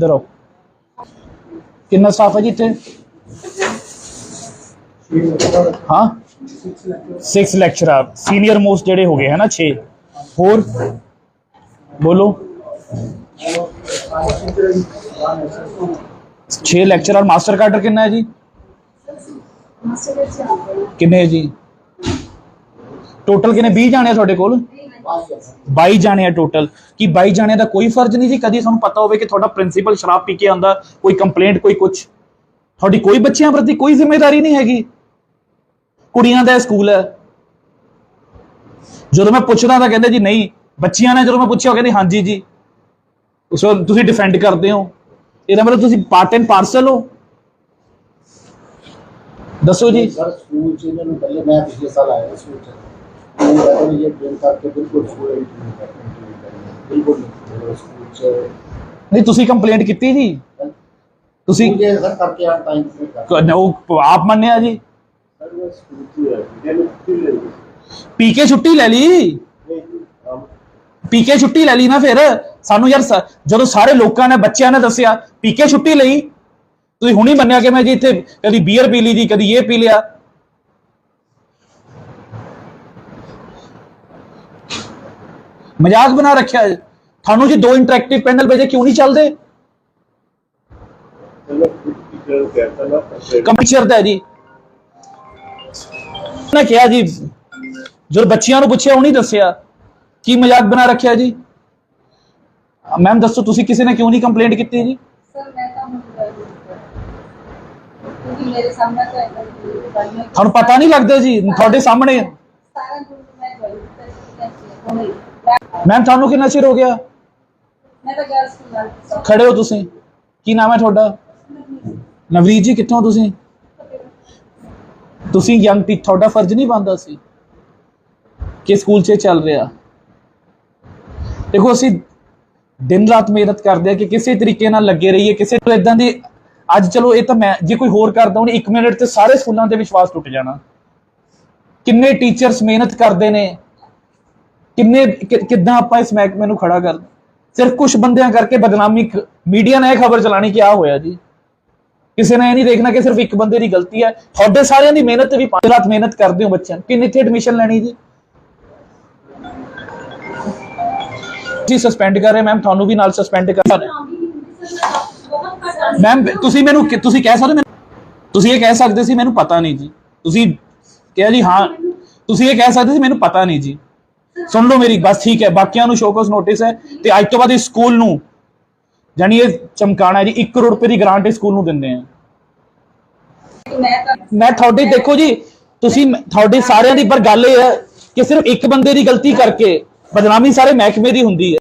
ਇਧਰ ਆਓ ਕਿੰਨਾ ਸਟਾਫ ਹੈ ਜੀ ਇੱਥੇ ਹਾਂ 6 ਲੈਕਚਰਰ ਸੀਨੀਅਰ ਮੋਸਟ ਜਿਹੜੇ ਹੋ ਗਏ ਹੈ ਨਾ 6 ਹੋਰ ਬੋਲੋ 6 ਲੈਕਚਰਰ ਮਾਸਟਰ ਕਾਡਰ ਕਿੰਨਾ ਹੈ ਜੀ ਕਿੰਨੇ ਹੈ ਜੀ ਟੋਟਲ ਕਿੰਨੇ 20 ਜਾਣੇ ਆ ਤੁਹਾਡੇ ਕੋਲ 22 ਜਾਣੇ ਆ ਟੋਟਲ ਕੀ 22 ਜਾਣੇ ਦਾ ਕੋਈ ਫਰਜ਼ ਨਹੀਂ ਜੀ? ਕਦੀ ਤੁਹਾਨੂੰ ਪਤਾ ਹੋਵੇ ਕਿ ਤੁਹਾਡਾ ਪ੍ਰਿੰਸੀਪਲ ਸ਼ਰਾਬ ਪੀ ਕੇ ਆਉਂਦਾ, ਕੋਈ ਕੰਪਲੇਂਟ ਕੋਈ ਕੁਝ ਤੁਹਾਡੀ ਕੋਈ ਬੱਚਿਆਂ ਪ੍ਰਤੀ ਕੋਈ ਜ਼ਿੰਮੇਵਾਰੀ ਨਹੀਂ ਹੈਗੀ। ਕੁੜੀਆਂ ਦਾ ਸਕੂਲ ਹੈ। ਜਦੋਂ ਮੈਂ ਪੁੱਛਦਾ ਤਾਂ ਕਹਿੰਦੇ ਜੀ, ਨਹੀਂ, ਬੱਚਿਆਂ ਨੇ ਜਦੋਂ ਮੈਂ ਪੁੱਛਿਆ ਕਹਿੰਦੇ, ਹਾਂਜੀ ਜੀ। ਉਸ ਤੋਂ ਤੁਸੀਂ ਡਿਫੈਂਡ ਕਰਦੇ ਹੋ। ਇਹਦਾ ਮਤਲਬ ਤੁਸੀਂ ਪਾਰਟ ਐਂਡ ਪਾਰਸਲ ਹੋ। ਦੱਸੋ ਜੀ। ਸਰ ਸਕੂਲ ਚ ਇਹਨਾਂ ਨੂੰ ਪਹਿਲੇ ਮੈਂ ਪਿਛਲੇ ਸਾਲ ਆਇਆ ਸਕੂਲ ਚ। ਵੀ ਇਹ ਟ੍ਰੇਨ ਕਰਕੇ ਬਿਲਕੁਲ ਕਰਨਾ ਬਿਲਕੁਲ ਨਹੀਂ ਤੁਸੀਂ ਕੰਪਲੇਂਟ ਕੀਤੀ ਜੀ? ਤੁਸੀਂ ਦੇ ਸਰ ਕਰਕੇ ਆ ਟਾਈਮ ਤੇ ਕਰ ਉਹ ਆਪ ਮੰਨਿਆ ਜੀ? ਸਰ ਮੈਂ ਹੈ ਕਿਉਂ ਲੈ ਪੀ ਕੇ ਛੁੱਟੀ ਲੈ ਲਈ? ਨਹੀਂ ਪੀ ਕੇ ਛੁੱਟੀ ਲੈ ਲਈ ਨਾ ਫਿਰ? ਸਾਨੂੰ ਯਾਰ ਸ- ਜਦੋਂ ਸਾਰੇ ਲੋਕਾਂ ਨੇ ਬੱਚਿਆਂ ਨੇ ਦੱਸਿਆ ਪੀ ਕੇ ਛੁੱਟੀ ਲਈ। ਤੁਸੀਂ ਹੁਣੀ ਮੰਨਿਆ ਕਿ ਮੈਂ ਜੀ ਇੱਥੇ ਕਦੀ ਬੀਅਰ ਪੀ ਲਈ ਜੀ ਕਦੀ ਇਹ ਪੀ ਲਿਆ। ਮਜ਼ਾਕ ਬਣਾ ਰੱਖਿਆ ਹੈ। ਤੁਹਾਨੂੰ ਜੀ ਦੋ ਇੰਟਰੈਕਟਿਵ ਪੈਨਲ ਭੇਜੇ ਕਿਉਂ ਨਹੀਂ ਚੱਲਦੇ? ਨਾ ਕੰਪਿਊਟਰ ਦਾ ਜੀ। ਮੈਂ ਕਿਹਾ ਜੀ ਜਦੋਂ ਬੱਚਿਆਂ ਨੂੰ ਪੁੱਛਿਆ ਉਹ ਨਹੀਂ ਦੱਸਿਆ। ਕੀ ਮਜ਼ਾਕ ਬਣਾ ਰੱਖਿਆ ਜੀ? ਮੈਮ ਦੱਸੋ ਤੁਸੀਂ ਕਿਸੇ ਨੇ ਕਿਉਂ ਨਹੀਂ ਕੰਪਲੇਂਟ ਕੀਤੀ ਜੀ? ਸਰ ਮੈਂ ਤਾਂ ਹੁਣ ਕਰ ਕਿਉਂਕਿ ਮੇਰੇ ਸਾਹਮਣੇ ਤਾਂ ਇਹਨਾਂ ਦੀ ਗਾਲੀਆਂ ਤੁਹਾਨੂੰ ਪਤਾ ਨਹੀਂ ਲੱਗਦਾ ਜੀ ਤੁਹਾਡੇ ਸਾਹਮਣੇ। ਸਾਰਾ ਮੈਂ ਮੈਮ ਤੁਹਾਨੂੰ ਕਿੰਨਾ ਚਿਰ ਹੋ ਗਿਆ? ਮੈਂ ਤਾਂ ਗਰਲਸ ਸਕੂਲ ਖੜੇ ਹੋ ਤੁਸੀਂ। ਕੀ ਨਾਮ ਹੈ ਤੁਹਾਡਾ? ਨਵਰੀਤ ਜੀ ਕਿੱਥੋਂ ਤੁਸੀਂ? ਤੁਸੀਂ ਯੰਗ ਟੀ ਤੁਹਾਡਾ ਫਰਜ਼ ਨਹੀਂ ਬਣਦਾ ਸੀ ਕਿ ਸਕੂਲ 'ਚ ਚੱਲ ਰਿਹਾ। ਦੇਖੋ ਅਸੀਂ ਦਿਨ ਰਾਤ ਮਿਹਨਤ ਕਰਦੇ ਆ ਕਿ ਕਿਸੇ ਤਰੀਕੇ ਨਾਲ ਲੱਗੇ ਰਹੀਏ ਕਿਸੇ ਤੋਂ ਇਦਾਂ ਦੀ ਅੱਜ ਚਲੋ ਇਹ ਤਾਂ ਮੈਂ ਜੇ ਕੋਈ ਹੋਰ ਕਰਦਾ ਉਹਨੇ 1 ਮਿੰਟ ਤੇ ਸਾਰੇ ਸਕੂਲਾਂ ਤੇ ਵਿਸ਼ਵਾਸ ਟੁੱਟ ਜਾਣਾ। ਕਿੰਨੇ ਟੀਚਰਸ ਮਿਹਨਤ ਕਰਦੇ ਨੇ। ਕਿੰਨੇ ਕਿੱਦਾਂ ਆਪਾਂ ਇਸ ਮਹਿਕਮੇ ਨੂੰ ਖੜਾ ਕਰ ਸਿਰਫ ਕੁਝ ਬੰਦਿਆਂ ਕਰਕੇ ਬਦਨਾਮੀ ਮੀਡੀਆ ਨੇ ਇਹ ਖਬਰ ਚਲਾਣੀ ਕਿ ਆ ਹੋਇਆ ਜੀ। ਕਿਸੇ ਨੇ ਇਹ ਨਹੀਂ ਦੇਖਣਾ ਕਿ ਸਿਰਫ ਇੱਕ ਬੰਦੇ ਦੀ ਗਲਤੀ ਹੈ। ਤੁਹਾਡੇ ਸਾਰਿਆਂ ਦੀ ਮਿਹਨਤ ਵੀ ਪੰਜ ਰਾਤ ਮਿਹਨਤ ਕਰਦੇ ਹੋ ਬੱਚਿਆਂ ਨੂੰ। ਕਿੰਨੇ ਇੱਥੇ ਐਡਮਿਸ਼ਨ ਲੈਣੀ ਜੀ? ਜੀ ਸਸਪੈਂਡ ਕਰ ਰਹੇ ਮੈਮ ਤੁਹਾਨੂੰ ਵੀ ਨਾਲ ਸਸਪੈਂਡ ਕਰ ਰਹੇ ਮੈਮ ਤੁਸੀਂ ਮੈਨੂੰ ਤੁਸੀਂ ਕਹਿ ਸਕਦੇ ਮੈਨੂੰ? ਤੁਸੀਂ ਇਹ ਕਹਿ ਸਕਦੇ ਸੀ, ਮੈਨੂੰ ਪਤਾ ਨਹੀਂ ਜੀ। ਤੁਸੀਂ ਕਿਹਾ ਜੀ, ਹਾਂ, ਤੁਸੀਂ ਇਹ ਕਹਿ ਸਕਦੇ ਸੀ, ਮੈਨੂੰ ਪਤਾ ਨਹੀਂ ਜੀ। ਸੁਣ ਲਓ ਮੇਰੀ ਬਸ ਠੀਕ ਹੈ, ਬਾਕੀਆਂ ਨੂੰ ਸ਼ੋਕਸ ਨੋਟਿਸ ਹੈ ਤੇ ਅੱਜ ਤੋਂ ਬਾਅਦ ਇਸ ਸਕੂਲ ਨੂੰ ਜਾਨੀ ਇਹ ਚਮਕਾਣਾ ਹੈ ਜੀ 1 ਕਰੋੜ ਰੁਪਏ ਦੀ ਗ੍ਰਾਂਟ ਇਸ ਸਕੂਲ ਨੂੰ ਦਿੰਦੇ ਆ ਮੈਂ ਤੁਹਾਡੇ, ਦੇਖੋ ਜੀ, ਤੁਸੀਂ ਤੁਹਾਡੇ ਸਾਰਿਆਂ ਦੀ ਪਰ ਗੱਲ ਇਹ ਹੈ ਕਿ ਸਿਰਫ ਇੱਕ ਬੰਦੇ ਦੀ ਗਲਤੀ ਕਰਕੇ ਬਦਨਾਮੀ ਸਾਰੇ ਮਹਿਕਮੇ ਦੀ ਹੁੰਦੀ ਹੈ।